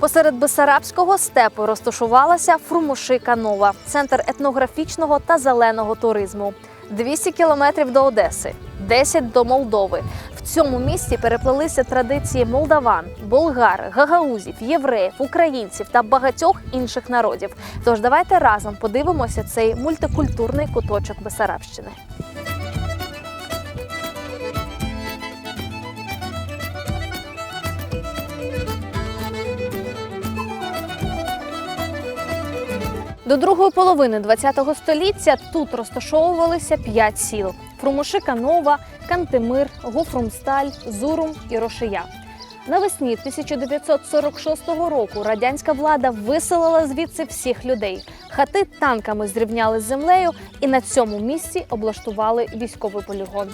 Посеред Бесарабського степу розташувалася Фрумушика Нова, центр етнографічного та зеленого туризму. 200 кілометрів до Одеси, 10 до Молдови. В цьому місті переплелися традиції молдаван, болгар, гагаузів, євреїв, українців та багатьох інших народів. Тож давайте разом подивимося цей мультикультурний куточок Бесарабщини. До другої половини ХХ століття тут розташовувалися п'ять сіл: Фрумушика Нова, Кантемир, Гофрумсталь, Зурум і Рошия. Навесні 1946 року радянська влада виселила звідси всіх людей. Хати танками зрівняли з землею і на цьому місці облаштували військовий полігон.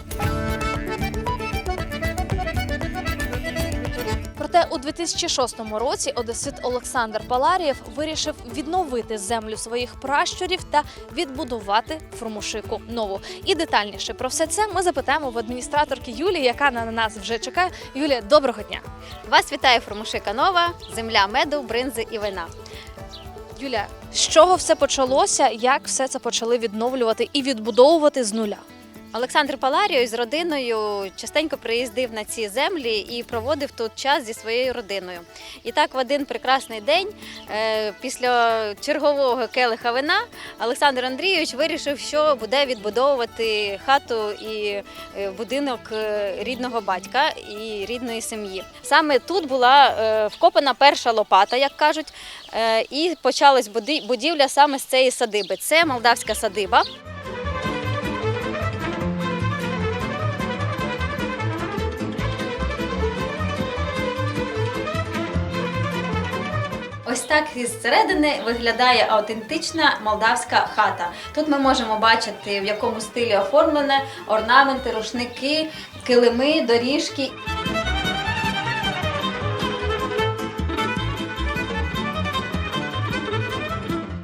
Проте у 2006 році одесит Олександр Паларієв вирішив відновити землю своїх пращурів та відбудувати Фрумушику нову. І детальніше про все це ми запитаємо в адміністраторки Юлії, яка на нас вже чекає. Юлія, доброго дня! Вас вітає Фромушика Нова, земля меду, бринзи і вина. Юлія, з чого все почалося? Як все це почали відновлювати і відбудовувати з нуля? Олександр Паларіо з родиною частенько приїздив на ці землі і проводив тут час зі своєю родиною. І так в один прекрасний день, е, після чергового келиха вина, Олександр Андрійович вирішив, що буде відбудовувати хату і е, будинок е, рідного батька і рідної сім'ї. Саме тут була вкопана перша лопата, як кажуть, і почалась будівля саме з цієї садиби. Це молдавська садиба. Ось так із середини виглядає автентична молдавська хата. Тут ми можемо бачити, в якому стилі оформлене орнаменти, рушники, килими, доріжки.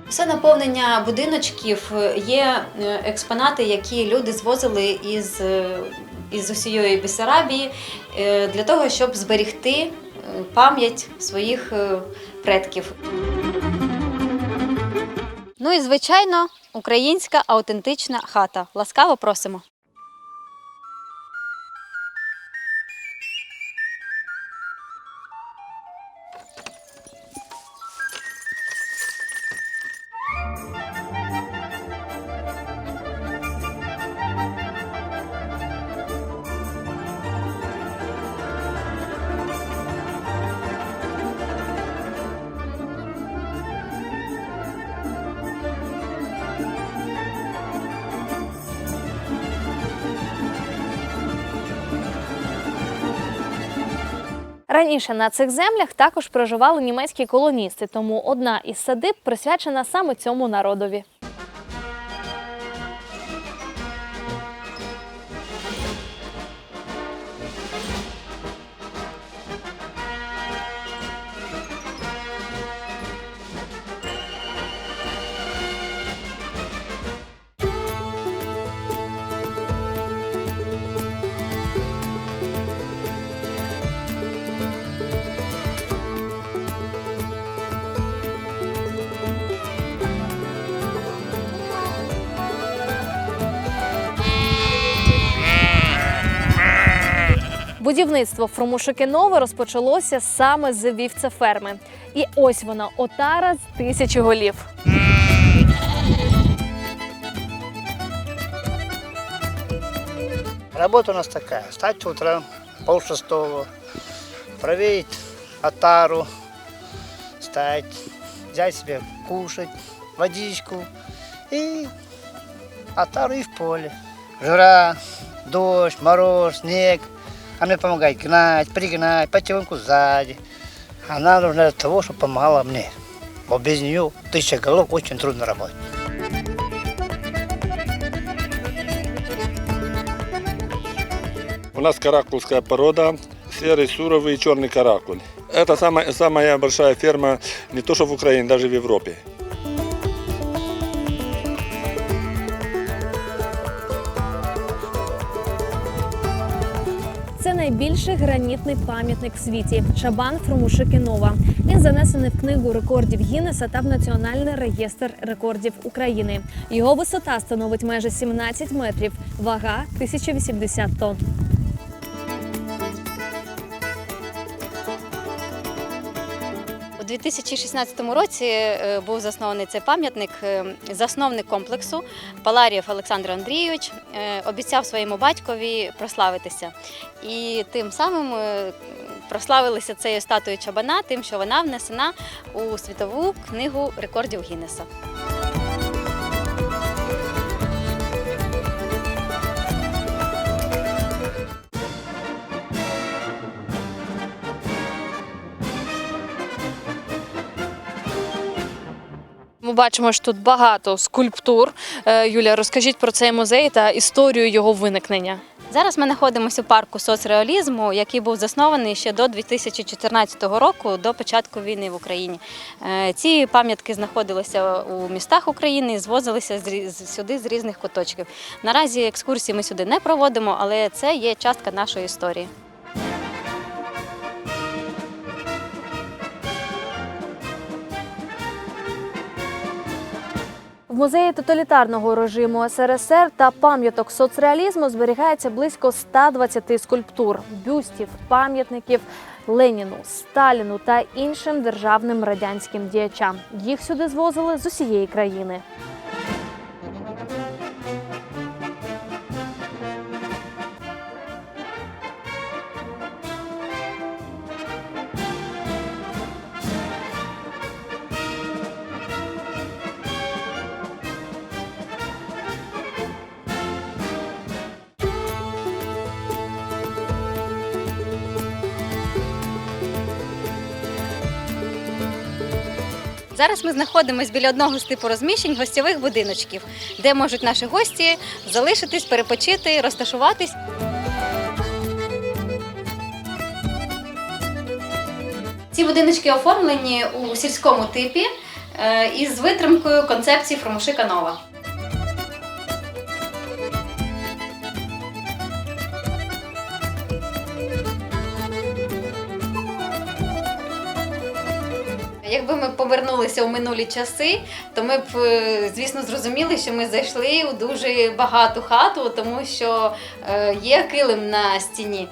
Все наповнення будиночків є е, експонати, які люди звозили із, е, із усієї Бесарабії е, для того, щоб зберегти е, пам'ять своїх е, предків. Ну і звичайно, українська аутентична хата. Ласкаво просимо. Раніше на цих землях також проживали німецькі колоністи, тому одна із садиб присвячена саме цьому народові. Будівництво Фромушики Нове розпочалося саме з вівцеферми. І ось вона отара з тисячі голів. Работа у нас такая. Встать утром, пол шестого, проверить отару, встать, взять себе кушать, водичку и отару и в поле. Жара, дождь, мороз, снег. Она мне помогает гнать, пригнать, потихоньку сзади. Она нужна для того, чтобы помогала мне. Вот без нее тысяча голов очень трудно работать. У нас каракульская порода, серый, суровый и черный каракуль. Это самая, самая большая ферма не то что в Украине, даже в Европе. Найбільший гранітний пам'ятник в світі Шабан Фрумушикінова. Він занесений в книгу рекордів Гіннеса та в Національний реєстр рекордів України. Його висота становить майже 17 метрів, вага 1080 тонн. 2016 році е, був заснований цей пам'ятник. Е, Засновник комплексу Паларієв Олександр Андрійович е, обіцяв своєму батькові прославитися. І тим самим прославилися цією статуєю Чабана, тим, що вона внесена у світову книгу рекордів Гіннеса. Ми бачимо, що тут багато скульптур. Е, Юлія, розкажіть про цей музей та історію його виникнення. Зараз ми знаходимося у парку соцреалізму, який був заснований ще до 2014 року, до початку війни в Україні. Е, Ці пам'ятки знаходилися у містах України і звозилися сюди з різних куточків. Наразі екскурсії ми сюди не проводимо, але це є частка нашої історії. Музеї тоталітарного режиму СРСР та пам'яток соцреалізму зберігається близько 120 скульптур, бюстів, пам'ятників Леніну, Сталіну та іншим державним радянським діячам. Їх сюди звозили з усієї країни. Зараз ми знаходимося біля одного з типу розміщень гостьових будиночків, де можуть наші гості залишитись, перепочити, розташуватись. Ці будиночки оформлені у сільському типі е, із витримкою концепції Фромушика Нова. Якби ми повернулися у минулі часи, то ми б, е, звісно, зрозуміли, що ми зайшли у дуже багату хату, тому що е, є килим на стіні.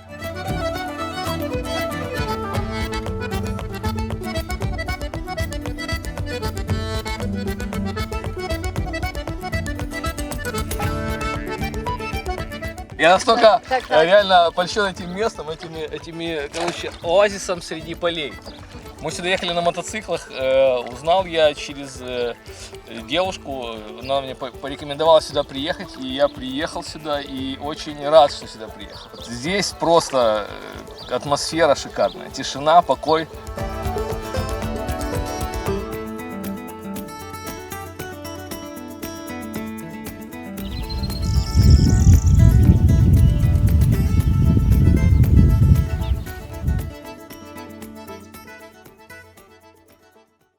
Я настолько Так, э, так. реально польщен этим местом, этими, этими, короче, оазисом среди полей. Мы сюда ехали на мотоциклах, э, узнал я через э, девушку, она мне по- порекомендовала сюда приехать, и я приехал сюда и очень рад, что сюда приехал. Здесь просто э, атмосфера шикарная, тишина, покой.